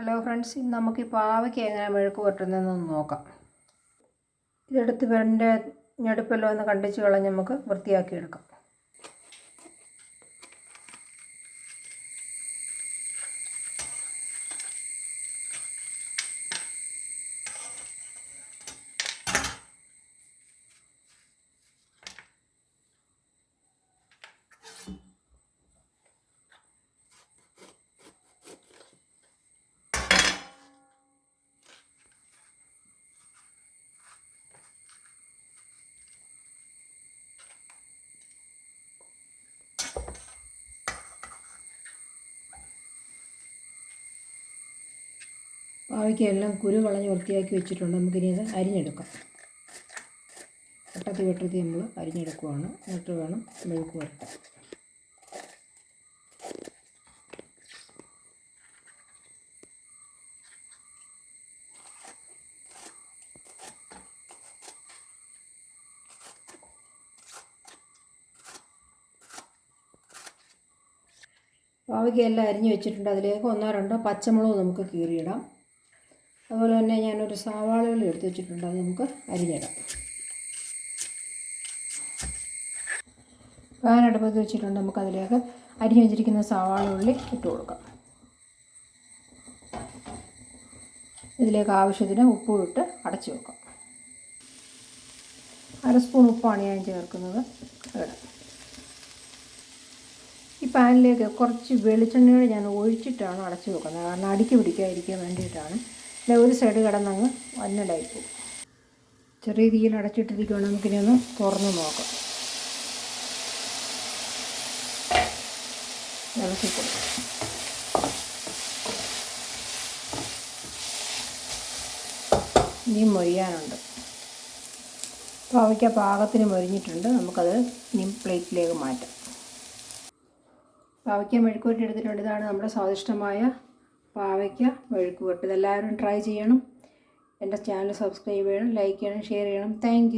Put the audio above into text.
Hello friends ഇന്ന് നമുക്ക് ഈ പാവയ്ക്ക് എങ്ങനെ മെഴുക്ക് പുരട്ടുന്നതെന്ന് നോക്കാം. ഇതെടുത്ത് വെണ്ട ഞെടുപ്പെല്ലാം ഒന്ന് കണ്ടിച്ച് കളഞ്ഞ് നമുക്ക് വൃത്തിയാക്കി എടുക്കാം പാവയ്ക്ക് എല്ലാം കുരു കളഞ്ഞ് വൃത്തിയാക്കി വെച്ചിട്ടുണ്ട്. നമുക്കിനി അത് അരിഞ്ഞെടുക്കാം. വട്ടത്തി വെട്ടത്തി നമ്മൾ അരിഞ്ഞെടുക്കുവാണ്. എന്നിട്ട് വേണം മെഴുക്ക് പുരട്ടാൻ പാവയ്ക്കെല്ലാം അരിഞ്ഞ് വെച്ചിട്ടുണ്ട്. അതിലേക്ക് ഒന്നോ രണ്ടോ പച്ചമുളക് നമുക്ക് കീറിയിടാം. അതുപോലെ തന്നെ ഞാനൊരു സവാളകൾ എടുത്ത് വെച്ചിട്ടുണ്ട്. അത് നമുക്ക് അരിഞ്ഞിടാം. പാൻ അടുപ്പത്ത് വെച്ചിട്ടുണ്ട്. നമുക്കതിലേക്ക് അരിഞ്ഞ് വെച്ചിരിക്കുന്ന സവാള ഉള്ളി ഇട്ട് കൊടുക്കാം. ഇതിലേക്ക് ആവശ്യത്തിന് ഉപ്പും ഇട്ട് അടച്ചു വെക്കാം. അര സ്പൂൺ ഉപ്പാണ് ഞാൻ ചേർക്കുന്നത്. ഈ പാനിലേക്ക് കുറച്ച് വെളിച്ചെണ്ണയോടെ ഞാൻ ഒഴിച്ചിട്ടാണ് അടച്ചു വെക്കുന്നത്. കാരണം അടിക്ക് പിടിക്കാതിരിക്കാൻ വേണ്ടിയിട്ടാണ്. അല്ലെ ഒരു സൈഡ് കിടന്നങ്ങ് വന്നലായി പോകും ചെറിയ രീതിയിൽ അടച്ചിട്ടിരിക്കുകയാണ് നമുക്കിനി ഒന്ന് തുറന്ന് നോക്കാം. ഇളക്കിക്കൊടുക്കും. ഇനിയും മൊരിയാനുണ്ട്. പാവയ്ക്ക പാകത്തിന് മൊരിഞ്ഞിട്ടുണ്ട്. നമുക്കത് ഇനി പ്ലേറ്റിലേക്ക് മാറ്റാം. പാവയ്ക്ക മെഴുക്കൂറ്റി എടുത്തിട്ടുണ്ട്. ഇതാണ് നമ്മുടെ സ്വാദിഷ്ടമായ പാവയ്ക്ക മെഴുക്കുവരട്ടി ഇതെല്ലാവരും ട്രൈ ചെയ്യണം. എന്റെ ചാനൽ സബ്സ്ക്രൈബ് ചെയ്യണം ലൈക്ക് ചെയ്യണം ഷെയർ ചെയ്യണം. താങ്ക്